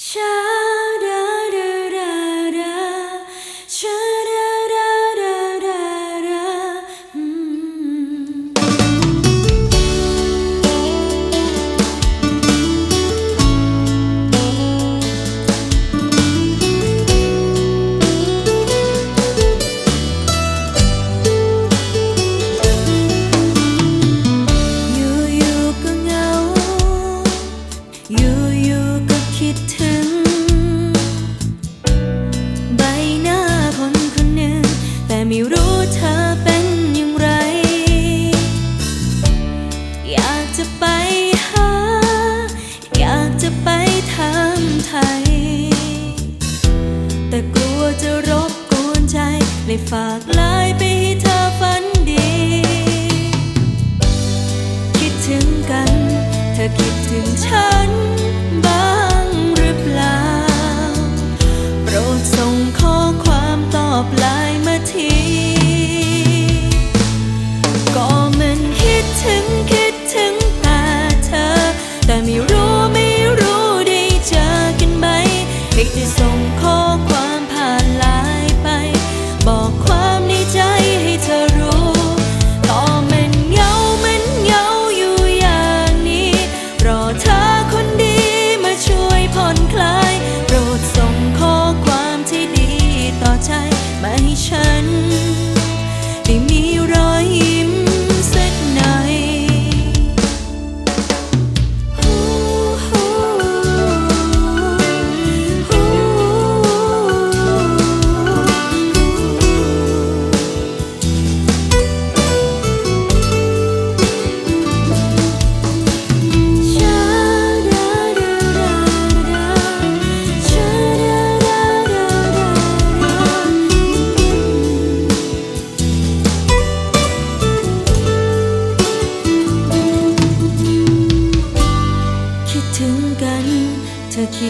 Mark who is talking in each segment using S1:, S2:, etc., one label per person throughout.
S1: Shine. จะไปหา อยากจะไปถามไทย แต่กลัวจะรบกวนใจเลยฝากลายไปให้เธอฝันดี คิดถึงกัน เธอคิดถึงฉันบ้างหรือเปล่า โปรดส่งข้อความตอบไลน์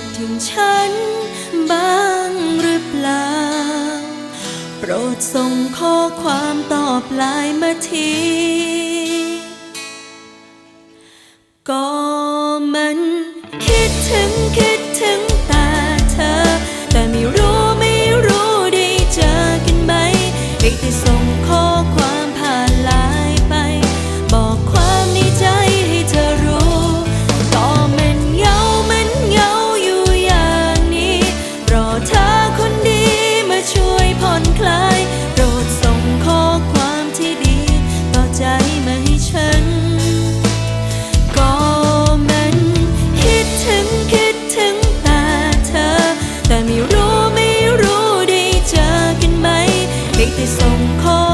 S1: คิดถึงฉันบ้างหรือเปล่า โปรดส่งข้อความตอบไลน์มาทีก็มันคิดถึงคิด 空空